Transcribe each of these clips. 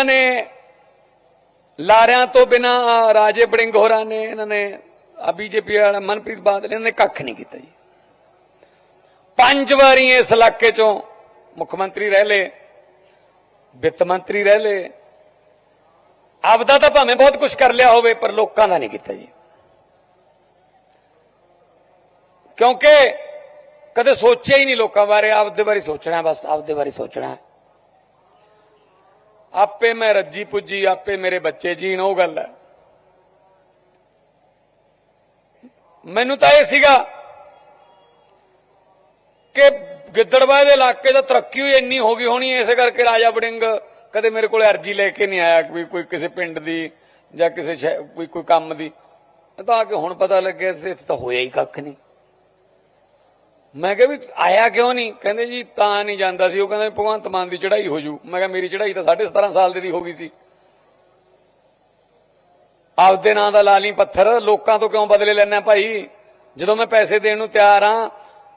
ਇਹਨਾਂ ਨੇ ਲਾਰਿਆਂ ਤੋਂ ਬਿਨਾ ਰਾਜੇ ਬੜਿੰਗ ਹੋਰਾਂ ਨੇ, ਇਹਨਾਂ ਨੇ ਆ ਬੀਜੇਪੀ ਵਾਲਾ ਮਨਪ੍ਰੀਤ ਬਾਦਲ, ਇਹਨਾਂ ਨੇ ਕੱਖ ਨਹੀਂ ਕੀਤਾ ਜੀ। ਪੰਜ ਵਾਰੀ ਇਸ ਇਲਾਕੇ ਚੋਂ ਮੁੱਖ ਮੰਤਰੀ ਰਹਿ ਲਏ, ਵਿੱਤ ਮੰਤਰੀ ਰਹਿ ਲਏ। ਆਪਦਾ ਤਾਂ ਭਾਵੇਂ ਬਹੁਤ ਕੁਝ ਕਰ ਲਿਆ ਹੋਵੇ, ਪਰ ਲੋਕਾਂ ਦਾ ਨਹੀਂ ਕੀਤਾ ਜੀ। ਕਿਉਂਕਿ ਕਦੇ ਸੋਚਿਆ ਹੀ ਨਹੀਂ ਲੋਕਾਂ ਬਾਰੇ, ਆਪਦੇ ਬਾਰੇ ਸੋਚਣਾ, ਬਸ ਆਪਦੇ ਬਾਰੇ ਸੋਚਣਾ। ਆਪੇ ਮੈਂ ਰੱਜੀ ਪੁੱਜੀ, ਆਪੇ ਮੇਰੇ ਬੱਚੇ ਜੀਣ, ਉਹ ਗੱਲ ਹੈ। ਮੈਨੂੰ ਤਾਂ ਇਹ ਸੀਗਾ ਕਿ ਗਿੱਦੜਬਾਹ ਦੇ ਇਲਾਕੇ ਦਾ ਤਰੱਕੀ ਹੋਈ, ਇੰਨੀ ਹੋ ਗਈ ਹੋਣੀ, ਇਸੇ ਕਰਕੇ ਰਾਜਾ ਬੜਿੰਗ ਕਦੇ ਮੇਰੇ ਕੋਲ ਅਰਜੀ ਲੈ ਕੇ ਨਹੀਂ ਆਇਆ ਕੋਈ ਕੋਈ ਕਿਸੇ ਪਿੰਡ ਦੀ ਜਾਂ ਕਿਸੇ ਸ਼ਹਿ- ਕੋਈ ਕੋਈ ਕੰਮ ਦੀ। ਤਾਂ ਆ ਕੇ ਹੁਣ ਪਤਾ ਲੱਗਿਆ, ਇੱਥੇ ਤਾਂ ਹੋਇਆ ਹੀ ਕੱਖ ਨਹੀਂ। ਮੈਂ ਕਿਹਾ ਵੀ ਆਇਆ ਕਿਉਂ ਨਹੀਂ? ਕਹਿੰਦੇ ਜੀ, ਤਾਂ ਨਹੀਂ ਜਾਂਦਾ ਸੀ। ਉਹ ਕਹਿੰਦੇ ਭਗਵੰਤ ਮਾਨ ਦੀ ਚੜ੍ਹਾਈ ਹੋ ਜੂ। ਮੈਂ ਕਿਹਾ, ਮੇਰੀ ਚੜ੍ਹਾਈ ਤਾਂ 17.5 ਸਾਲ ਦੀ ਹੋ ਗਈ ਸੀ। ਆਪਦੇ ਨਾਂ ਦਾ ਲਾਲੀ ਪੱਥਰ, ਲੋਕਾਂ ਤੋਂ ਕਿਉਂ ਬਦਲੇ ਲੈਣਾ ਭਾਈ? ਜਦੋਂ ਮੈਂ ਪੈਸੇ ਦੇਣ ਨੂੰ ਤਿਆਰ ਆ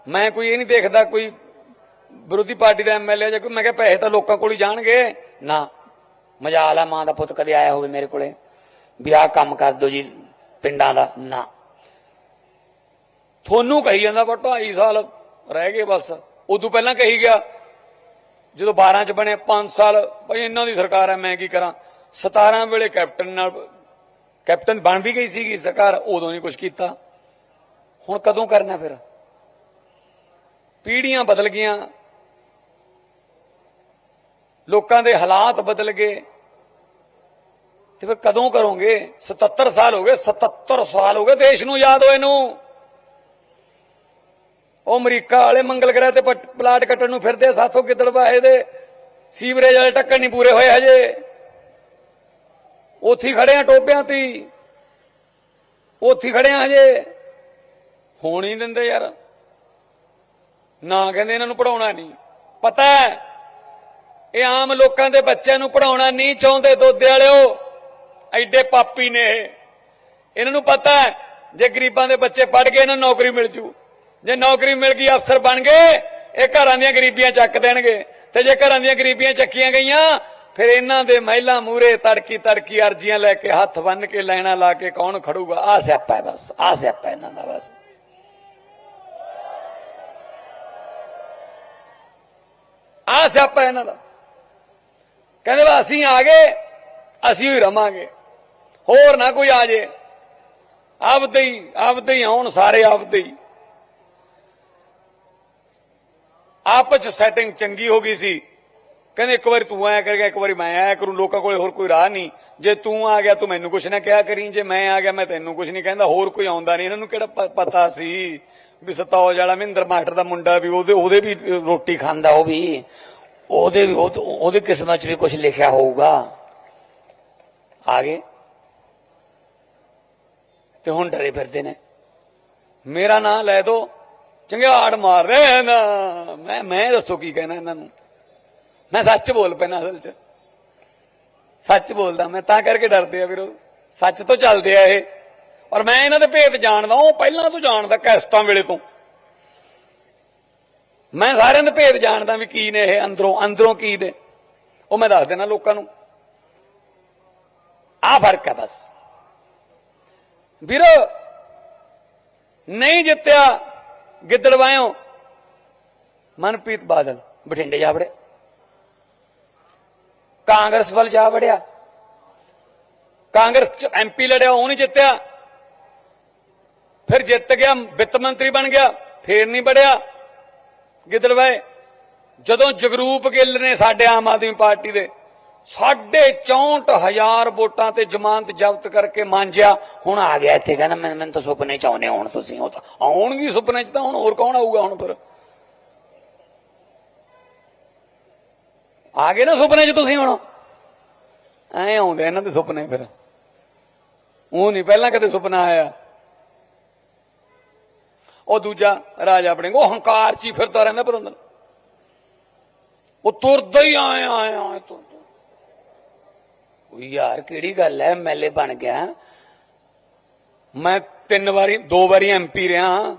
ਮੈਂ ਕੋਈ ਇਹ ਨਹੀਂ ਦੇਖਦਾ ਕੋਈ ਵਿਰੋਧੀ ਪਾਰਟੀ ਦਾ ਐਮਐਲਏ ਜਾਂ ਕੋਈ, ਮੈਂ ਕਿਹਾ ਪੈਸੇ ਤਾਂ ਲੋਕਾਂ ਕੋਲ ਹੀ ਜਾਣਗੇ। ਨਾ, ਮਜਾਲ ਆ ਮਾਂ ਦਾ ਪੁੱਤ ਕਦੇ ਆਇਆ ਹੋਵੇ ਮੇਰੇ ਕੋਲੇ। ਵਿਆਹ ਕੰਮ ਕਰ ਦੋ ਜੀ, ਪਿੰਡਾਂ ਦਾ। ਨਾ। ਤੁਹਾਨੂੰ ਕਹੀ ਜਾਂਦਾ ਪਰ 2.5 ਸਾਲ ਰਹਿ ਗਏ ਬਸ। ਉਦੋਂ ਪਹਿਲਾਂ ਕਹੀ ਗਿਆ, ਜਦੋਂ 12 ਚ ਬਣੇ 5 ਸਾਲ, ਭਈ ਇਹਨਾਂ ਦੀ ਸਰਕਾਰ ਹੈ, ਮੈਂ ਕੀ ਕਰਾਂ? 17 ਵੇਲੇ ਕੈਪਟਨ ਨਾਲ, ਕੈਪਟਨ ਬਣ ਵੀ ਗਈ ਸੀਗੀ ਸਰਕਾਰ, ਉਦੋਂ ਨਹੀਂ ਕੁਝ ਕੀਤਾ। ਹੁਣ ਕਦੋਂ ਕਰਨਾ ਫਿਰ? ਪੀੜ੍ਹੀਆਂ ਬਦਲ ਗਈਆਂ। ਲੋਕਾਂ ਦੇ ਹਾਲਾਤ ਬਦਲ ਗਏ। ਤੇ ਫਿਰ ਕਦੋਂ ਕਰੋਗੇ? 77 ਸਾਲ ਹੋ ਗਏ 77 ਸਾਲ ਹੋ ਗਏ, ਦੇਸ਼ ਨੂੰ ਯਾਦ ਹੋਏ ਨੂੰ ਉਹ ਅਮਰੀਕਾ ਵਾਲੇ ਮੰਗਲ ਗ੍ਰਹਿ ਤੇ ਪਟ- ਪਲਾਟ ਕੱਟਣ ਨੂੰ ਫਿਰਦੇ ਆ, ਸਾਥੋਂ ਗਿੱਦੜਬਾਹੇ ਦੇ? ਸੀਵਰੇਜ ਵਾਲੇ ਟੱਕਰ ਨਹੀਂ ਪੂਰੇ ਹੋਏ ਹਜੇ। ਉੱਥੇ ਖੜੇ ਆ ਟੋਪਿਆਂ ਤੇ ਉੱਥੇ ਖੜੇ ਆ ਹਜੇ। ਹੋਣ ਹੀ ਦਿੰਦੇ ਯਾਰ। ਨਾ ਕਹਿੰਦੇ ਇਹਨਾਂ ਨੂੰ ਪੜਾਉਣਾ ਨਹੀਂ। ਪਤਾ ਹੈ ਇਹ ਆਮ ਲੋਕਾਂ ਦੇ ਬੱਚਿਆਂ ਨੂੰ ਪੜਾਉਣਾ ਨਹੀਂ ਚਾਹੁੰਦੇ ਦੋਦੇ ਵਾਲਿਓ। ਐਡੇ ਪਾਪੀ ਨੇ ਇਹ। ਇਹਨਾਂ ਨੂੰ ਪਤਾ ਹੈ ਜੇ ਗਰੀਬਾਂ ਦੇ ਬੱਚੇ ਪੜ ਗਏ ਇਹਨਾਂ ਨੂੰ ਨੌਕਰੀ ਮਿਲ ਜੂ। ਜੇ ਨੌਕਰੀ ਮਿਲ ਗਈ, ਅਫਸਰ ਬਣ ਗਏ, ਇਹ ਘਰਾਂ ਦੀਆਂ ਗਰੀਬੀਆਂ ਚੱਕ ਦੇਣਗੇ। ਤੇ ਜੇ ਘਰਾਂ ਦੀਆਂ ਗਰੀਬੀਆਂ ਚੱਕੀਆਂ ਗਈਆਂ, ਫਿਰ ਇਹਨਾਂ ਦੇ ਮਹਿਲਾ ਮੂਰੇ ਤੜਕੀ ਤੜਕੀ ਅਰਜ਼ੀਆਂ ਲੈ ਕੇ ਹੱਥ ਬੰਨ ਕੇ ਲੈਣਾ ਲਾ ਕੇ ਕੌਣ ਖੜੂਗਾ? ਆ ਸਿਆਪਾ ਹੈ ਬਸ ਆ ਸਿਆਪਾ ਇਹਨਾਂ ਦਾ ਬਸ। ਆ ਸਿਆਪਾ ਇਹਨਾਂ ਦਾ। ਕਹਿੰਦੇ ਵਾ ਅਸੀਂ ਆ ਗਏ, ਅਸੀਂ ਹੀ ਰਵਾਂਗੇ। ਹੋਰ ਨਾ ਕੋਈ ਆ ਜੇ। ਆਪਦੇ ਹੀ ਆਪਦੇ ਹੀ ਆਉਣ ਸਾਰੇ ਆਪਦੇ ਹੀ। ਆਪਸ ਚ ਸੈਟਿੰਗ ਚੰਗੀ ਹੋ ਗਈ ਸੀ। ਕਹਿੰਦੇ ਇੱਕ ਵਾਰੀ ਤੂੰ ਆਇਆ ਕਰੇਗਾ ਇੱਕ ਵਾਰੀ ਮੈਂ ਆਇਆ ਕਰੂੰ, ਲੋਕਾਂ ਕੋਲੇ ਹੋਰ ਕੋਈ ਰਾਹ ਨਹੀਂ। ਜੇ ਤੂੰ ਆ ਗਿਆ, ਤੂੰ ਮੈਨੂੰ ਕੁਛ ਨਾ ਕਿਹਾ ਕਰੀ, ਜੇ ਮੈਂ ਆ ਗਿਆ, ਮੈਂ ਤੈਨੂੰ ਕੁਛ ਨਹੀਂ ਕਹਿੰਦਾ, ਹੋਰ ਕੋਈ ਆਉਂਦਾ ਨਹੀਂ। ਇਹਨਾਂ ਨੂੰ ਕਿਹੜਾ ਪਤਾ ਸੀ ਵੀ ਸਤੌਜ ਵਾਲਾ ਮਹਿੰਦਰ ਮਾਸਟਰ ਦਾ ਮੁੰਡਾ ਵੀ ਉਹਦੇ ਉਹਦੇ ਵੀ ਰੋਟੀ ਖਾਂਦਾ, ਉਹ ਵੀ ਉਹਦੇ ਵੀ ਉਹਦੇ ਕਿਸਮਤ ਚ ਵੀ ਕੁਝ ਲਿਖਿਆ ਹੋਊਗਾ। ਆ ਗਏ। ਤੇ ਹੁਣ ਡਰੇ ਫਿਰਦੇ ਨੇ। ਮੇਰਾ ਨਾਂ ਲੈ ਦੋ। ਚੰਗਿਆੜ ਮਾਰ ਰਹੇ ਨਾ। ਮੈਂ ਮੈਂ ਦੱਸੋ ਕੀ ਕਹਿਣਾ ਇਹਨਾਂ ਨੂੰ? ਮੈਂ ਸੱਚ ਬੋਲ ਪੈਣਾ ਅਸਲ ਚ। ਸੱਚ ਬੋਲਦਾ ਮੈਂ, ਤਾਂ ਕਰਕੇ ਡਰਦੇ ਆ ਵੀਰੋ ਸੱਚ ਤੋਂ ਚੱਲਦੇ ਆ ਇਹ। ਔਰ ਮੈਂ ਇਹਨਾਂ ਦੇ ਭੇਤ ਜਾਣਦਾ, ਉਹ ਪਹਿਲਾਂ ਤੋਂ ਜਾਣਦਾ ਕੈਸਟਾਂ ਵੇਲੇ ਤੋਂ। ਮੈਂ ਸਾਰਿਆਂ ਦੇ ਭੇਦ ਜਾਣਦਾ ਵੀ ਕੀ ਨੇ ਇਹ ਅੰਦਰੋਂ ਅੰਦਰੋਂ ਕੀ ਨੇ। ਉਹ ਮੈਂ ਦੱਸ ਦੇਣਾ ਲੋਕਾਂ ਨੂੰ। ਆ ਫ਼ਰਕ ਹੈ ਬਸ। ਵੀਰੋ, ਨਹੀਂ ਜਿੱਤਿਆ ਗਿੱਦੜਵਾਇਓ ਮਨਪ੍ਰੀਤ ਬਾਦਲ, ਬਠਿੰਡੇ ਜਾ ਵੜਿਆ। ਕਾਂਗਰਸ ਵੱਲ ਜਾ ਵੜਿਆ। ਕਾਂਗਰਸ ਚ ਐਮਪੀ ਲੜਿਆ, ਉਹ ਨਹੀਂ ਜਿੱਤਿਆ। ਫਿਰ ਜਿੱਤ ਗਿਆ, ਵਿੱਤ ਮੰਤਰੀ ਬਣ ਗਿਆ, ਫੇਰ ਨਹੀਂ ਵੜਿਆ। ਗਿੱਦੜਵਾਏ ਜਦੋਂ ਜਗਰੂਪ ਗਿੱਲ ਨੇ ਸਾਡੇ ਆਮ ਆਦਮੀ ਪਾਰਟੀ ਦੇ 64000 ਵੋਟਾਂ ਤੇ ਜ਼ਮਾਨਤ ਜ਼ਬਤ ਕਰਕੇ ਮਾਂਜਿਆ। ਹੁਣ ਆ ਗਿਆ ਇੱਥੇ, ਕਹਿੰਦਾ ਮੈਂ ਮੈਨੂੰ ਤਾਂ ਸੁਪਨੇ ਚ ਆਉਨੇ ਹੁਣ ਤੁਸੀਂ, ਉਹ ਤਾਂ ਆਉਣਗੇ ਸੁਪਨੇ ਚ ਤਾਂ ਹੁਣ ਹੋਰ ਕੌਣ ਆਊਗਾ ਹੁਣ ਫਿਰ? ਆ ਗਏ ਨਾ ਸੁਪਨੇ ਚ ਤੁਸੀਂ ਹੁਣ? ਐ ਆਉਂਦੇ ਇਹਨਾਂ ਦੇ ਸੁਪਨੇ ਫਿਰ। ਉਹ ਨਹੀਂ, ਪਹਿਲਾਂ ਕਦੇ ਸੁਪਨਾ ਆਇਆ। ਉਹ ਦੂਜਾ ਰਾਜਾ ਆਪਣੇ ਉਹ ਹੰਕਾਰ ਚ ਹੀ ਫਿਰਦਾ ਰਹਿੰਦਾ ਪਤੰਦਰ। ਉਹ ਤੁਰਦਾ ਹੀ ਆਇਆ ਆਇਆ ਆਇਆ ਤੁਰਦਾ ਯਾਰ, ਕਿਹੜੀ ਗੱਲ ਐ? ਐਮਐਲਏ ਬਣ ਗਿਆ। ਮੈਂ ਤਿੰਨ ਵਾਰੀ, ਦੋ ਵਾਰੀ ਐਮਪੀ ਰਿਹਾ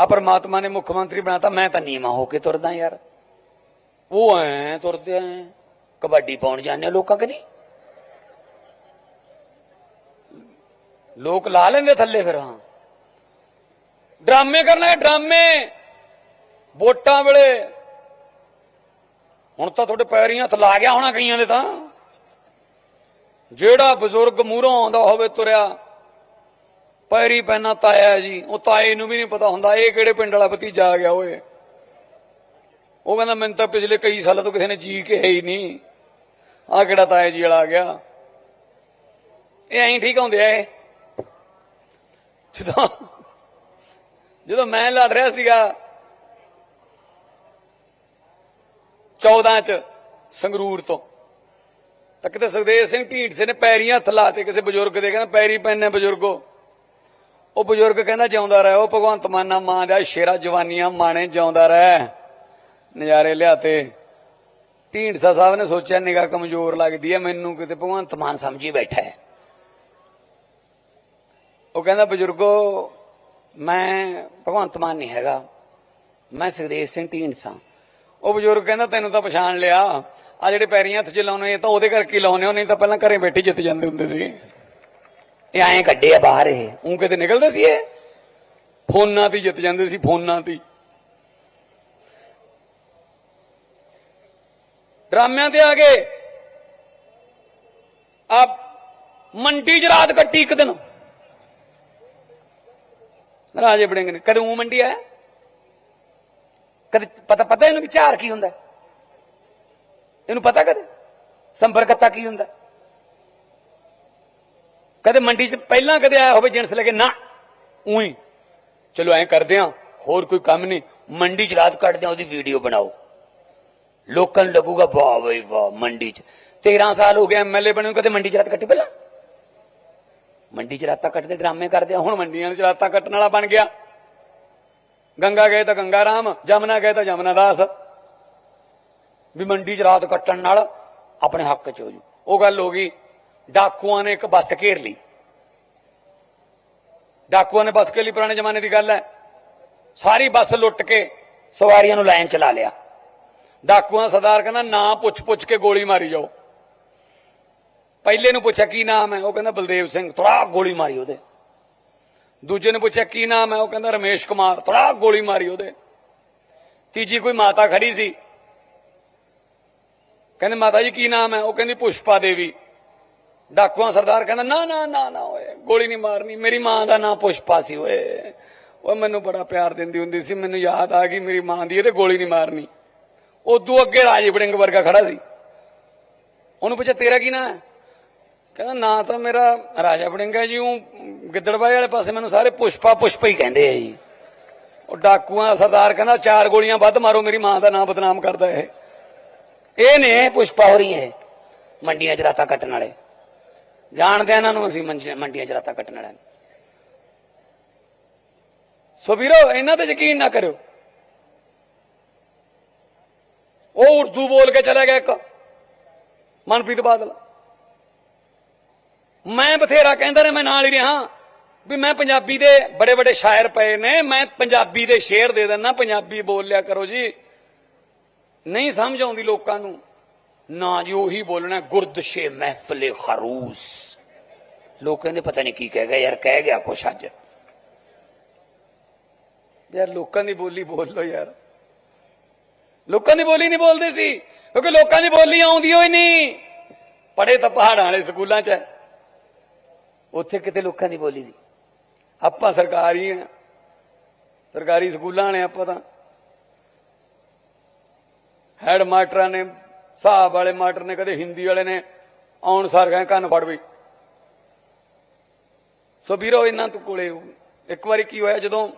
ਆ ਪਰਮਾਤਮਾ ਨੇ ਮੁੱਖ ਮੰਤਰੀ ਬਣਾਤਾ, ਮੈਂ ਤਾਂ ਨੀਵਾ ਹੋ ਕੇ ਤੁਰਦਾ ਯਾਰ। ਉਹ ਐ ਤੁਰਦੇ ਐ। ਕਬੱਡੀ ਪਾਉਣ ਜਾਂਦੇ ਹੋ ਲੋਕਾਂ ਨਹੀਂ? ਲੋਕ ਲਾ ਲੈਂਦੇ ਥੱਲੇ ਫਿਰ, ਹਾਂ। ਡਰਾਮੇ ਕਰਨਾ ਡਰਾਮੇ। ਵੋਟਾਂ ਵੇਲੇ ਹੁਣ ਤਾਂ ਤੁਹਾਡੇ ਪੈਰੀਂ ਹੱਥ ਲਾ ਗਿਆ ਹੋਣਾ ਕਈਆਂ ਦੇ ਤਾਂ। ਜਿਹੜਾ ਬਜ਼ੁਰਗ ਮੂਹਰੋਂ ਆਉਂਦਾ ਹੋਵੇ ਤੁਰਿਆ, ਪੈਰੀ ਪੈਣਾ ਤਾਇਆ ਜੀ, ਉਹ ਤਾਏ ਨੂੰ ਵੀ ਨਹੀਂ ਪਤਾ ਹੁੰਦਾ, ਇਹ ਕਿਹੜੇ ਪਿੰਡ ਵਾਲਾ ਭਤੀਜਾ ਆ ਗਿਆ ਓਏ। ਉਹ ਕਹਿੰਦਾ, ਮੈਨੂੰ ਤਾਂ ਪਿਛਲੇ ਕਈ ਸਾਲਾਂ ਤੋਂ ਕਿਸੇ ਨੇ ਜੀ ਕੇ ਹੈ ਹੀ ਨਹੀਂ। ਆ ਕਿਹੜਾ ਤਾਇਆ ਜੀ ਵਾਲਾ ਆ ਗਿਆ। ਇਹ ਐਂ ਠੀਕ ਹੁੰਦੇ ਆ ਇਹ। ਜਦੋਂ ਜਦੋਂ ਮੈਂ ਲੜ ਰਿਹਾ ਸੀਗਾ 14 ਚ ਸੰਗਰੂਰ ਤੋਂ। ਤਾਂ ਕਿਤੇ ਸੁਖਦੇਵ ਸਿੰਘ ਢੀਂਡਸੇ ਨੇ ਪੈਰੀਆਂ ਹੱਥ ਲਾਤੇ ਕਿਸੇ ਬਜ਼ੁਰਗ ਦੇ ਕਹਿੰਦਾ, ਪੈਰੀ ਪੈਨੇ ਬਜ਼ੁਰਗੋ। ਉਹ ਬਜ਼ੁਰਗ ਕਹਿੰਦਾ, ਜਿਉਂਦਾ ਰਹਿ, ਉਹ ਭਗਵੰਤ ਮਾਨਾ ਮਾਂ ਦਾ ਸ਼ੇਰਾ, ਜਵਾਨੀਆਂ ਮਾਣੇ ਜਿਉਂਦਾ ਰਹਿ। ਨਜ਼ਾਰੇ ਲਿਆਤੇ ਢੀਂਡਸਾ ਸਾਹਿਬ ਨੇ ਸੋਚਿਆ, ਨਿਗਾਹ ਕਮਜ਼ੋਰ ਲੱਗਦੀ ਹੈ ਮੈਨੂੰ ਕਿਤੇ ਭਗਵੰਤ ਮਾਨ ਸਮਝੀ ਬੈਠਾ ਹੈ। ਉਹ ਕਹਿੰਦਾ, ਬਜ਼ੁਰਗੋ, ਮੈਂ ਭਗਵੰਤ ਮਾਨ ਨਹੀਂ ਹੈਗਾ। ਮੈਂ ਸੁਖਦੇਵ ਸਿੰਘ ਢੀਂਡਸਾ ਉਹ ਬਜ਼ੁਰਗ ਕਹਿੰਦਾ ਤੈਨੂੰ ਤਾਂ ਪਛਾਣ ਲਿਆ। ਆ ਜਿਹੜੇ ਪੈਰੀਂ ਹੱਥ ਚ ਲਾਉਣੇ ਇਹ ਤਾਂ ਉਹਦੇ ਕਰਕੇ ਲਾਉਣੇ ਹੋ ਨਹੀਂ ਤਾਂ ਪਹਿਲਾਂ ਘਰੇ ਬੈਠੇ ਜਿੱਤ ਜਾਂਦੇ ਹੁੰਦੇ ਸੀ। ਇਹ ਐਂ ਕੱਢੇ ਆ ਬਾਹਰ ਇਹ। ਉਹ ਕਿਤੇ ਨਿਕਲਦੇ ਸੀ ਇਹ? ਫੋਨਾਂ ਤੇ ਜਿੱਤ ਜਾਂਦੇ ਸੀ ਫੋਨਾਂ ਤੇ। ਡਰਾਮਿਆਂ ਤੇ ਆ ਗਏ। ਆ ਮੰਡੀ ਚ ਰਾਤ ਕੱਟੀ ਇੱਕ ਦਿਨ। ਰਾਜੇ ਬੜਿੰਗ ਨੇ। ਕਦੇ ਮੰਡੀ ਆਇਆ? ਕਦੇ ਪਤਾ ਪਤਾ ਇਹਨੂੰ ਵਿਚਾਰ ਕੀ ਹੁੰਦਾ? ਇਹਨੂੰ ਪਤਾ ਕਦੇ? ਸੰਪਰਕਤਾ ਕੀ ਹੁੰਦਾ? ਕਦੇ ਮੰਡੀ 'ਚ ਪਹਿਲਾਂ ਕਦੇ ਆਇਆ ਹੋਵੇ ਜਿੰਸ ਲੈ ਕੇ ਨਾ ਉਹੀ। ਚਲੋ ਐਂ ਕਰਦੇ ਆ ਹੋਰ ਕੋਈ ਕੰਮ ਨਹੀਂ। ਮੰਡੀ ਚ ਰਾਤ ਕੱਢਦੇ ਆ ਉਹਦੀ ਵੀਡੀਓ ਬਣਾਓ। ਲੋਕਾਂ ਨੂੰ ਲੱਗੂਗਾ ਵਾਹ ਬਈ ਵਾਹ ਮੰਡੀ ਚ। 13 ਸਾਲ ਹੋ ਗਏ ਐਮਐਲਏ ਬਣੇ ਨੂੰ, ਕਦੇ ਮੰਡੀ 'ਚ ਰਾਤ ਕੱਟੀ ਪਹਿਲਾਂ? ਮੰਡੀ ਚ ਰਾਤਾਂ ਕੱਟਦੇ ਡਰਾਮੇ ਕਰਦੇ ਆ। ਹੁਣ ਮੰਡੀਆਂ 'ਚ ਰਾਤਾਂ ਕੱਟਣ ਵਾਲਾ ਬਣ ਗਿਆ। ਗੰਗਾ ਗਏ ਤਾਂ ਗੰਗਾ ਰਾਮ, ਜਮਨਾ ਗਏ ਤਾਂ ਜਮਨਾ ਦਾਸ। ਵੀ ਮੰਡੀ 'ਚ ਰਾਤ ਕੱਟਣ ਨਾਲ ਆਪਣੇ ਹੱਕ ਚ ਹੋ ਜੂ। ਉਹ ਗੱਲ ਹੋ ਗਈ, ਡਾਕੂਆਂ ਨੇ ਇੱਕ ਬੱਸ ਘੇਰ ਲਈ। ਡਾਕੂਆਂ ਨੇ ਬੱਸ ਕੇ ਲਈ, ਪੁਰਾਣੇ ਜ਼ਮਾਨੇ ਦੀ ਗੱਲ ਹੈ। ਸਾਰੀ ਬੱਸ ਲੁੱਟ ਕੇ ਸਵਾਰੀਆਂ ਨੂੰ ਲਾਈਨ ਚਲਾ ਲਿਆ। ਡਾਕੂਆਂ ਸਰਦਾਰ ਕਹਿੰਦਾ, ਨਾ ਪੁੱਛ ਪੁੱਛ ਕੇ ਗੋਲੀ ਮਾਰੀ ਜਾਓ। ਪਹਿਲੇ ਨੂੰ ਪੁੱਛਿਆ, ਕੀ ਨਾਮ ਹੈ? ਉਹ ਕਹਿੰਦਾ, ਬਲਦੇਵ ਸਿੰਘ। ਥੋੜਾ ਗੋਲੀ ਮਾਰੀ ਉਹਦੇ। ਦੂਜੇ ਨੇ ਪੁੱਛਿਆ, ਕੀ ਨਾਮ ਹੈ? ਉਹ ਕਹਿੰਦਾ, ਰਮੇਸ਼ ਕੁਮਾਰ। ਥੋੜਾ ਗੋਲੀ ਮਾਰੀ ਉਹਦੇ। ਤੀਜੀ ਕੋਈ ਮਾਤਾ ਖੜੀ ਸੀ। ਕਹਿੰਦੇ, ਮਾਤਾ ਜੀ, ਕੀ ਨਾਮ ਹੈ? ਉਹ ਕਹਿੰਦੀ, ਪੁਸ਼ਪਾ ਦੇਵੀ। ਡਾਕੂਆਂ ਸਰਦਾਰ ਕਹਿੰਦਾ, ਨਾ ਨਾ ਨਾ ਨਾ, ਓਏ, ਗੋਲੀ ਨਹੀਂ ਮਾਰਨੀ। ਮੇਰੀ ਮਾਂ ਦਾ ਨਾਂ ਪੁਸ਼ਪਾ ਸੀ, ਓਏ। ਉਹ ਮੈਨੂੰ ਬੜਾ ਪਿਆਰ ਦਿੰਦੀ ਹੁੰਦੀ ਸੀ, ਮੈਨੂੰ ਯਾਦ ਆ ਗਈ ਮੇਰੀ ਮਾਂ ਦੀ, ਇਹਦੇ ਗੋਲੀ ਨਹੀਂ ਮਾਰਨੀ। ਉਦੋਂ ਅੱਗੇ ਰਾਜੇ ਵੜਿੰਗ ਵਰਗਾ ਖੜਾ ਸੀ। ਉਹਨੂੰ ਪੁੱਛਿਆ, ਤੇਰਾ ਕੀ ਨਾਂ ਹੈ? ਕਹਿੰਦਾ, ਨਾਂ ਤਾਂ ਮੇਰਾ ਰਾਜਾ ਵੜਿੰਗ ਹੈ ਜੀ, ਉਹ ਗਿੱਦੜਬਾਈ ਵਾਲੇ ਪਾਸੇ ਮੈਨੂੰ ਸਾਰੇ ਪੁਸ਼ਪਾ ਪੁਸ਼ਪਾ ਹੀ ਕਹਿੰਦੇ ਆ ਜੀ। ਉਹ ਡਾਕੂਆਂ ਦਾ ਸਰਦਾਰ ਕਹਿੰਦਾ, ਚਾਰ ਗੋਲੀਆਂ ਵੱਧ ਮਾਰੋ, ਮੇਰੀ ਮਾਂ ਦਾ ਨਾਂ ਬਦਨਾਮ ਕਰਦਾ ਇਹ। ਇਹ ਨੇ ਪੁਸ਼ਪਾ ਹੋ ਰਹੀ ਹੈ ਮੰਡੀਆਂ ਚ ਰਾਤਾਂ ਕੱਟਣ ਵਾਲੇ। ਜਾਣਦੇ ਇਹਨਾਂ ਨੂੰ ਅਸੀਂ ਮੰਡੀਆਂ ਚ ਰਾਤਾਂ ਕੱਟਣ ਵਾਲਿਆਂ ਨੂੰ। ਸੋ ਵੀਰੋ, ਇਹਨਾਂ ਤੇ ਯਕੀਨ ਨਾ ਕਰਿਓ। ਉਹ ਉਰਦੂ ਬੋਲ ਕੇ ਚਲਾ ਗਿਆ ਇੱਕ। ਮਨਪ੍ਰੀਤ ਬਾਦਲ। ਮੈਂ ਬਥੇਰਾ ਕਹਿੰਦਾ ਰਿਹਾ, ਮੈਂ ਨਾਲ ਹੀ ਰਿਹਾ। ਵੀ ਮੈਂ ਪੰਜਾਬੀ ਦੇ ਬੜੇ ਬੜੇ ਸ਼ਾਇਰ ਪਏ ਨੇ, ਮੈਂ ਪੰਜਾਬੀ ਦੇ ਸ਼ੇਰ ਦੇ ਦਿੰਦਾ, ਪੰਜਾਬੀ ਬੋਲ ਲਿਆ ਕਰੋ ਜੀ। ਨਹੀਂ ਸਮਝ ਆਉਂਦੀ ਲੋਕਾਂ ਨੂੰ। ਨਾ ਜੀ ਉਹੀ ਬੋਲਣਾ, ਗੁਰਦਸ਼ੇ ਮਹਿਫਲੇ ਖਰੂਸ। ਲੋਕ ਕਹਿੰਦੇ ਪਤਾ ਨਹੀਂ ਕੀ ਕਹਿ ਗਿਆ, ਯਾਰ ਕਹਿ ਗਿਆ ਕੁਛ ਅੱਜ। ਯਾਰ ਲੋਕਾਂ ਦੀ ਬੋਲੀ ਬੋਲ ਲੋ ਯਾਰ। ਲੋਕਾਂ ਦੀ ਬੋਲੀ ਨਹੀਂ ਬੋਲਦੇ ਸੀ, ਕਿਉਂਕਿ ਲੋਕਾਂ ਦੀ ਬੋਲੀ ਆਉਂਦੀ ਹੋਈ ਨਹੀਂ। ਪੜੇ ਤਾਂ ਪਹਾੜਾਂ ਵਾਲੇ ਸਕੂਲਾਂ 'ਚ ਉੱਥੇ ਕਿਤੇ ਲੋਕਾਂ ਦੀ ਬੋਲੀ ਸੀ। ਆਪਾਂ ਸਰਕਾਰੀ ਆ। ਸਰਕਾਰੀ ਸਕੂਲਾਂ ਨੇ ਆਪਾਂ ਤਾਂ। ਹੈਡ ਮਾਸਟਰਾਂ ਨੇ, ਹਿਸਾਬ ਵਾਲੇ ਮਾਸਟਰ ਨੇ, ਕਦੇ ਹਿੰਦੀ ਵਾਲੇ ਨੇ, ਆਉਣ ਸਾਰ ਗਏ, ਕੰਨ ਫੜ ਬਈ ਸੋ ਵੀਰੋ, ਇਹਨਾਂ ਤੋਂ ਕੋਲੇ ਇੱਕ ਵਾਰੀ ਕੀ ਹੋਇਆ, ਜਦੋਂ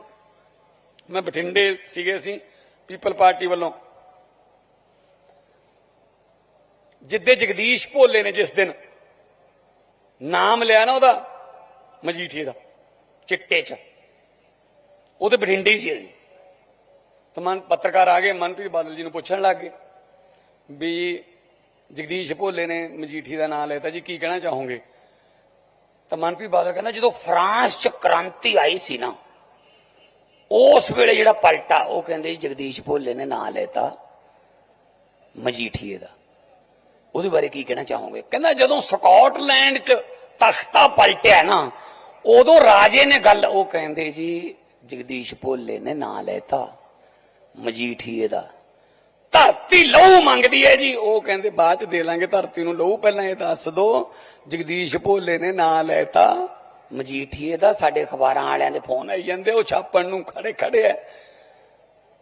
ਮੈਂ ਬਠਿੰਡੇ ਸੀਗੇ ਸੀ ਪੀਪਲ ਪਾਰਟੀ ਵੱਲੋਂ। ਜਿੱਦੇ ਜਗਦੀਸ਼ ਭੋਲੇ ਨੇ ਜਿਸ ਦਿਨ ਨਾਮ ਲਿਆ ਨਾ ਉਹਦਾ, ਮਜੀਠੀਏ ਦਾ, ਚਿੱਟੇ ਚ। ਉਹ ਉਹਦੇ ਬਠਿੰਡੇ ਸੀ ਅਸੀਂ ਤਾਂ ਮਨ, ਪੱਤਰਕਾਰ ਆ ਗਏ, ਮਨਪ੍ਰੀਤ ਬਾਦਲ ਜੀ ਨੂੰ ਪੁੱਛਣ ਲੱਗ ਗਏ ਵੀ ਜਗਦੀਸ਼ ਭੋਲੇ ਨੇ ਮਜੀਠੀ ਦਾ ਨਾਮ ਲਿਆ ਤਾਂ ਜੀ, ਕੀ ਕਹਿਣਾ ਚਾਹੋਗੇ? ਤਾਂ ਮਨਪ੍ਰੀਤ ਬਾਦਲ ਕਹਿੰਦਾ, ਜਦੋਂ ਫਰਾਂਸ ਚ ਕ੍ਰਾਂਤੀ ਆਈ ਸੀ ਨਾ, ਉਸ ਵੇਲੇ ਜਿਹੜਾ ਪਲਟਾ, ਉਹ ਕਹਿੰਦੇ ਜੀ ਜਗਦੀਸ਼ ਭੋਲੇ ਨੇ ਨਾਂ ਲੈਤਾ ਮਜੀਠੀਏ ਦਾ। ਉਹਦੇ ਬਾਰੇ ਕੀ ਕਹਿਣਾ ਚਾਹੋਗੇ? ਕਹਿੰਦਾ ਜਦੋਂ ਸਕਾਟਲੈਂਡ 'ਚ ਤਖਤਾ ਪਲਟਿਆ ਨਾ, ਉਦੋਂ ਰਾਜੇ ਨੇ ਗੱਲ, ਉਹ ਕਹਿੰਦੇ ਜੀ, ਜਗਦੀਸ਼ ਭੋਲੇ ਨੇ ਨਾਂ ਲੈਤਾ, ਮਜੀਠੀਏ ਦਾ। ਧਰਤੀ ਲਹੂ ਮੰਗਦੀ ਹੈ ਜੀ, ਉਹ ਕਹਿੰਦੇ ਬਾਅਦ 'ਚ ਦੇ ਲਾਂਗੇ, ਧਰਤੀ ਨੂੰ ਲਹੂ ਪਹਿਲਾਂ ਇਹ ਦੱਸ ਦੋ, ਜਗਦੀਸ਼ ਭੋਲੇ ਨੇ ਨਾਂ ਲੈਤਾ, ਮਜੀਠੀਏ ਦਾ, ਸਾਡੇ ਅਖਬਾਰਾਂ ਵਾਲਿਆਂ ਦੇ ਫੋਨ ਆਈ ਜਾਂਦੇ, ਉਹ ਛਾਪਣ ਨੂੰ ਖੜੇ ਖੜੇ ਐ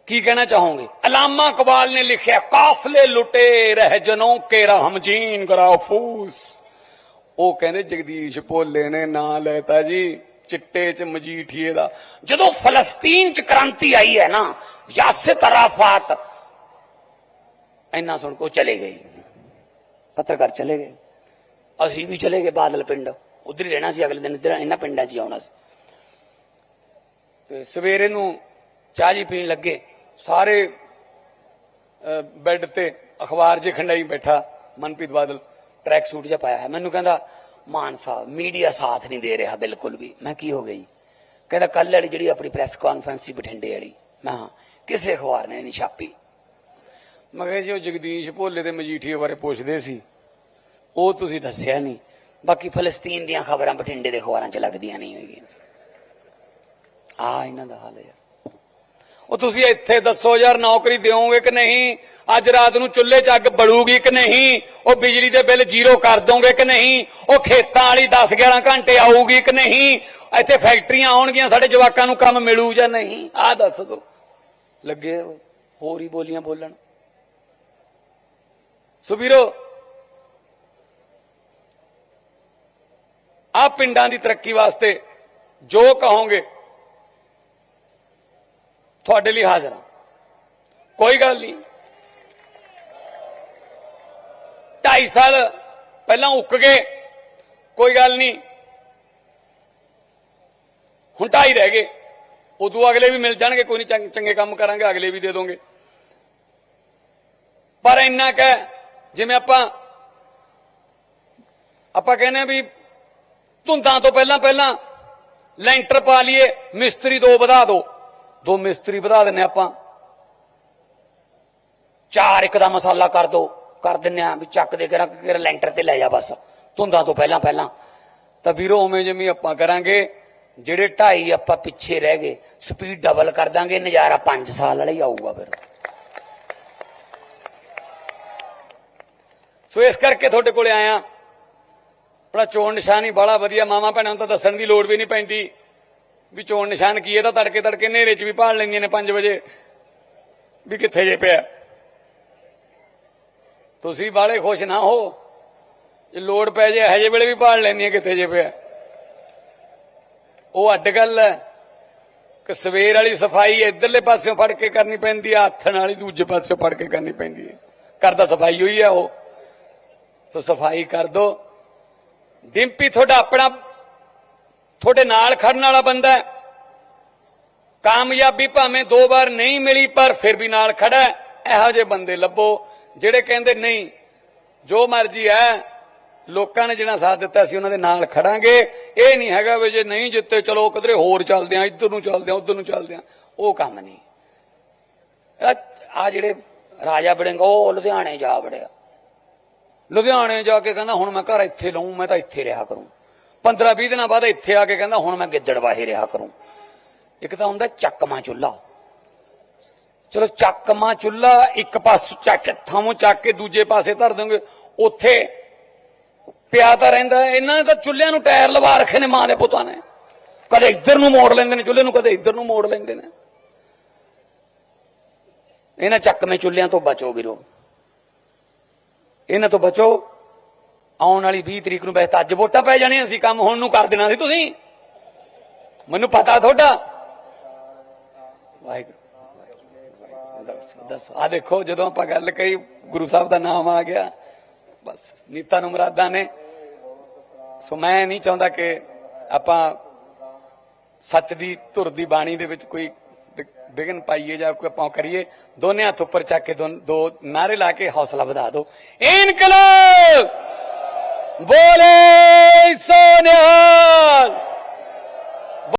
ਕੀ ਕਹਿਣਾ ਚਾਹੋਗੇ? ਅਲਾਮਾ ਇਕਬਾਲ ਨੇ ਲਿਖਿਆ, ਕਾਫਲੇ ਲੁਟੇ ਰਹਿ ਜਨੋਂ ਕੇ ਰਹਿਮਜੀਨ ਕਰਾਓ ਉਹ ਕਹਿੰਦੇ ਜਗਦੀਸ਼ ਭੋਲੇ ਨੇ ਨਾਂ ਲੈਤਾ ਜੀ ਚਿੱਟੇ ਚ ਮਜੀਠੀਏ ਦਾ। ਜਦੋਂ ਫਲਸਤੀਨ ਚ ਕ੍ਰਾਂਤੀ ਆਈ ਹੈ ਨਾ ਯਾਸਿਰ ਅਰਾਫਾਤ ਇੰਨਾ ਸੁਣ ਕੋ ਚਲੇ ਗਏ। ਪੱਤਰਕਾਰ ਚਲੇ ਗਏ। ਅਸੀਂ ਵੀ ਚਲੇ ਗਏ ਬਾਦਲ ਪਿੰਡ। ਉਧਰ ਹੀ ਰਹਿਣਾ ਸੀ ਅਗਲੇ ਦਿਨ ਇੱਧਰ ਇਹਨਾਂ ਪਿੰਡਾਂ 'ਚ ਹੀ ਆਉਣਾ ਸੀ। ਤੇ ਸਵੇਰੇ ਨੂੰ ਚਾਹ ਜੀ ਪੀਣ ਲੱਗੇ। ਸਾਰੇ ਅਹ, ਬੈੱਡ ਤੇ ਅਖਬਾਰ ਜੇ ਖੰਡਾਈ ਬੈਠਾ ਮਨਪ੍ਰੀਤ ਬਾਦਲ। ਟਰੈਕ ਸੂਟ ਜਿਹਾ ਪਾਇਆ ਹੈ ਮੈਨੂੰ ਕਹਿੰਦਾ, ਮਾਨ ਸਾਹਿਬ ਮੀਡੀਆ ਸਾਥ ਨਹੀਂ ਦੇ ਰਿਹਾ ਬਿਲਕੁਲ ਵੀ। ਮੈਂ ਕੀ ਹੋ ਗਈ ਕਹਿੰਦਾ ਕੱਲ ਵਾਲੀ ਜਿਹੜੀ ਆਪਣੀ ਪ੍ਰੈਸ ਕਾਨਫਰੰਸ ਸੀ ਬਠਿੰਡੇ ਵਾਲੀ, ਮੈਂ ਹਾਂ ਕਿਸੇ ਅਖਬਾਰ ਨੇ ਨਹੀਂ ਛਾਪੀ। ਮੈਂ ਕਿਹਾ, ਜੀ, ਉਹ ਜਗਦੀਸ਼ ਭੋਲੇ ਤੇ ਮਜੀਠੀਏ ਬਾਰੇ ਪੁੱਛਦੇ ਸੀ। ਉਹ ਤੁਸੀਂ ਦੱਸਿਆ ਨਹੀਂ। ਬਾਕੀ ਫਲਸਤੀਨ ਦੀਆਂ ਖਬਰਾਂ ਬਠਿੰਡੇ ਦੇ ਅਖਬਾਰਾਂ 'ਚ ਲੱਗਦੀਆਂ ਨਹੀਂ ਹੋਈਆਂ ਆ ਇਹਨਾਂ ਦਾ ਹਾਲ ਹੈ। ਯਾਰ ਉਹ ਤੁਸੀਂ ਇੱਥੇ ਦੱਸੋ ਯਾਰ ਨੌਕਰੀ ਦਿਓਗੇ ਕਿ ਨਹੀਂ? ਅੱਜ ਰਾਤ ਨੂੰ ਚੁੱਲ੍ਹੇ 'ਚ ਅੱਗ ਬਲੂਗੀ ਕਿ ਨਹੀਂ? ਉਹ ਬਿਜਲੀ ਦੇ ਬਿੱਲ ਜ਼ੀਰੋ ਕਰ ਦੋਗੇ ਕਿ ਨਹੀਂ? ਉਹ ਖੇਤਾਂ ਵਾਲੀ 10 11 ਘੰਟੇ ਆਊਗੀ ਕਿ ਨਹੀਂ? ਇੱਥੇ ਫੈਕਟਰੀਆਂ ਆਉਣਗੀਆਂ, ਸਾਡੇ ਜਵਾਕਾਂ ਨੂੰ ਕੰਮ ਮਿਲੂ ਜਾਂ ਨਹੀਂ? ਆਹ ਦੱਸ ਦੋ। ਲੱਗੇ ਹੋਰ ਹੀ ਬੋਲੀਆਂ ਬੋਲਣ। ਸੁਬੀਰੋ ਆ ਪਿੰਡਾਂ ਦੀ ਤਰੱਕੀ ਵਾਸਤੇ ਜੋ ਕਹੋਗੇ ਤੁਹਾਡੇ ਲਈ ਹਾਜ਼ਰ ਹਾਂ। ਕੋਈ ਗੱਲ ਨਹੀਂ। 2.5 ਸਾਲ ਪਹਿਲਾਂ ਉੱਕ ਗਏ। ਕੋਈ ਗੱਲ ਨਹੀਂ। ਹੁਣ ਢਾਈ ਰਹਿ ਗਏ। ਉਦੋਂ ਅਗਲੇ ਵੀ ਮਿਲ ਜਾਣਗੇ, ਕੋਈ ਨਹੀਂ, ਚੰਗ- ਚੰਗੇ ਕੰਮ ਕਰਾਂਗੇ, ਅਗਲੇ ਵੀ ਦੇ ਦੋਗੇ। ਪਰ ਇੰਨਾ ਕਹਿ ਜਿਵੇਂ ਆਪਾਂ ਆਪਾਂ ਕਹਿੰਦੇ ਆ ਵੀ ਧੁੰਦਾਂ ਤੋਂ ਪਹਿਲਾਂ ਪਹਿਲਾਂ ਲੈਂਟਰ ਪਾ ਲਈਏ, ਮਿਸਤਰੀ ਦੋ ਵਧਾ ਦਿਓ ਦੋ ਮਿਸਤਰੀ ਵਧਾ ਦਿੰਨੇ ਆਪਾਂ। ਚਾਰ ਇੱਕ ਦਾ ਮਸਾਲਾ ਕਰ ਦੋ, ਕਰ ਦਿੰਨੇ ਆ ਵੀ ਚੱਕ ਦੇ ਕਰਾਂ ਕਿ ਲੈਂਟਰ ਤੇ ਲੈ ਜਾ ਬਸ। ਧੁੰਦਾਂ ਤੋਂ ਪਹਿਲਾਂ ਪਹਿਲਾਂ। ਤਾਂ ਵੀਰੋ, ਉਵੇਂ ਜਿਵੇਂ ਆਪਾਂ ਕਰਾਂਗੇ, ਜਿਹੜੇ ਢਾਈ ਆਪਾਂ ਪਿੱਛੇ ਰਹਿ ਗਏ, ਸਪੀਡ ਡਬਲ ਕਰ ਦਾਂਗੇ, ਨਜ਼ਾਰਾ 5 ਸਾਲ ਵਾਲਾ ਹੀ ਆਊਗਾ ਫਿਰ। ਸੋ ਇਸ ਕਰਕੇ ਤੁਹਾਡੇ ਕੋਲੇ ਆਇਆ। ਆਪਣਾ ਚੋਣ ਨਿਸ਼ਾਨ ਹੀ ਬੜਾ ਵਧੀਆ ਮਾਮਾ ਭੈਣਾਂ ਨੂੰ ਤਾਂ ਦੱਸਣ ਦੀ ਲੋੜ ਵੀ ਨਹੀਂ ਪੈਂਦੀ। ਵੀ ਚੋਣ ਨਿਸ਼ਾਨ ਕੀ ਹੈ? ਤਾਂ ਤੜਕੇ ਤੜਕੇ ਹਨੇਰੇ 'ਚ ਵੀ ਭਾਲ ਲੈਂਦੀਆਂ ਨੇ 5 ਵਜੇ। ਵੀ ਕਿੱਥੇ ਜੇ ਪਿਆ। ਤੁਸੀਂ ਬਾਲੇ ਖੁਸ਼ ਨਾ ਹੋ। ਜੇ ਲੋੜ ਪੈ ਜੇ ਹਜੇ ਵੇਲੇ ਵੀ ਭਾਲ ਲੈਂਦੀਆਂ ਕਿੱਥੇ ਜੇ ਪਿਆ। ਉਹ ਅੱਡ ਗੱਲ ਹੈ। ਕਿ ਸਵੇਰ ਵਾਲੀ ਸਫ਼ਾਈ ਇਧਰਲੇ ਪਾਸਿਓਂ ਫੜ ਕੇ ਕਰਨੀ ਪੈਂਦੀ ਆ ਹੱਥ ਵਾਲੀ ਦੂਜੇ ਪਾਸਿਓਂ ਫੜ ਕੇ ਕਰਨੀ ਪੈਂਦੀ ਹੈ। ਘਰ ਦਾ ਸਫ਼ਾਈ ਹੋਈ ਹੈ ਉਹ। ਸੋ ਸਫ਼ਾਈ ਕਰ ਦੋ। ਡਿੰਪੀ, ਤੁਹਾਡਾ ਆਪਣਾ ਤੁਹਾਡੇ ਨਾਲ ਖੜਨ ਵਾਲਾ ਬੰਦਾ ਹੈ। ਕਾਮਯਾਬੀ ਭਾਵੇਂ ਦੋ ਵਾਰ ਨਹੀਂ ਮਿਲੀ, ਪਰ ਫਿਰ ਵੀ ਨਾਲ ਖੜਾ ਹੈ। ਇਹੋ ਜਿਹੇ ਬੰਦੇ ਲੱਭੋ, ਜਿਹੜੇ ਕਹਿੰਦੇ, ਨਹੀਂ, ਜੋ ਮਰਜ਼ੀ ਹੈ, ਲੋਕਾਂ ਨੇ ਜਿਹੜਾ ਸਾਥ ਦਿੱਤਾ ਸੀ, ਉਹਨਾਂ ਦੇ ਨਾਲ ਖੜਾਂਗੇ। ਇਹ ਨਹੀਂ ਹੈਗਾ ਵੀ ਜੇ ਨਹੀਂ ਜਿੱਤੇ, ਚਲੋ ਕਿਧਰੇ ਹੋਰ ਚੱਲਦੇ ਆ ਇੱਧਰ ਨੂੰ ਚੱਲਦੇ ਆ ਉੱਧਰ ਨੂੰ ਚੱਲਦੇ ਆ ਉਹ ਕੰਮ ਨਹੀਂ। ਆ ਜਿਹੜੇ ਰਾਜਾ ਬੜਿੰਗਾ ਉਹ ਲੁਧਿਆਣੇ ਜਾ ਵੜਿਆ। ਲੁਧਿਆਣੇ ਜਾ ਕੇ ਕਹਿੰਦਾ, ਹੁਣ ਮੈਂ ਘਰ ਇੱਥੇ ਲਊਂ, ਮੈਂ ਤਾਂ ਇੱਥੇ ਰਿਹਾ ਕਰੂੰ। 15 20 ਦਿਨਾਂ ਬਾਅਦ ਇੱਥੇ ਆ ਕੇ ਕਹਿੰਦਾ, ਹੁਣ ਮੈਂ ਗਿੱਦੜਵਾਹੀ ਰਿਹਾ ਕਰੂੰ। ਇੱਕ ਤਾਂ ਹੁੰਦਾ ਚੱਕਮਾ ਚੁੱਲਾ। ਚਲੋ ਚੱਕਮਾ ਚੁੱਲਾ, ਇੱਕ ਪਾਸੇ ਚੱਕ ਥਾਮੋਂ ਚੱਕ ਕੇ ਦੂਜੇ ਪਾਸੇ ਧਰ ਦੋਗੇ ਉੱਥੇ ਪਿਆ ਤਾਂ ਰਹਿੰਦਾ ਇਹਨਾਂ ਨੇ ਤਾਂ ਚੁੱਲ੍ਹਿਆਂ ਨੂੰ ਟਾਇਰ ਲਵਾ ਰੱਖੇ ਨੇ ਮਾਂ ਦੇ ਪੁੱਤਾਂ ਨੇ। ਕਦੇ ਇੱਧਰ ਨੂੰ ਮੋੜ ਲੈਂਦੇ ਨੇ ਚੁੱਲ੍ਹੇ ਨੂੰ, ਕਦੇ ਇੱਧਰ ਨੂੰ ਮੋੜ ਲੈਂਦੇ ਨੇ। ਇਹਨਾਂ ਚੱਕਵੇਂ ਚੁੱਲਿਆਂ ਤੋਂ ਬਚੋ ਵੀਰੋ। ਇਹਨਾਂ ਤੋਂ ਬਚੋ। ਆਉਣ ਵਾਲੀ 20 ਤਰੀਕ ਨੂੰ ਵੈਸੇ ਤਾਂ ਅੱਜ ਵੋਟਾਂ ਪੈ ਜਾਣੀਆਂ ਸੀ, ਕੰਮ ਹੁਣ ਨੂੰ ਕਰ ਦੇਣਾ ਸੀ ਤੁਸੀਂ। ਮੈਨੂੰ ਪਤਾ ਤੁਹਾਡਾ। ਵਾਹਿਗੁਰੂ। ਦੱਸ ਦੱਸ ਆ ਦੇਖੋ, ਜਦੋਂ ਆਪਾਂ ਗੱਲ ਕਹੀ, ਗੁਰੂ ਸਾਹਿਬ ਦਾ ਨਾਮ ਆ ਗਿਆ। ਬਸ, ਨੀਤਾ ਨੂੰ ਮਰਾਦਾ ਨੇ। ਸੋ ਮੈਂ ਨਹੀਂ ਚਾਹੁੰਦਾ ਕਿ ਆਪਾਂ ਸੱਚ ਦੀ, ਧੁਰ ਦੀ ਬਾਣੀ ਦੇ ਵਿੱਚ ਕੋਈ ਵਿ- ਵਿਘਨ ਪਾਈਏ ਜਾਂ ਕੋਈ ਆਪਾਂ ਕਰੀਏ। ਦੋਨੇ ਹੱਥ ਉੱਪਰ ਚੱਕ ਕੇ ਦੋ ਦੋ ਨਾਰੇ ਲਾ ਕੇ ਹੌਸਲਾ ਵਧਾ ਦਿਓ। ਇਨਕਲਾਬ! ਬੋਲੇ ਸੋਨਿਹਾਲ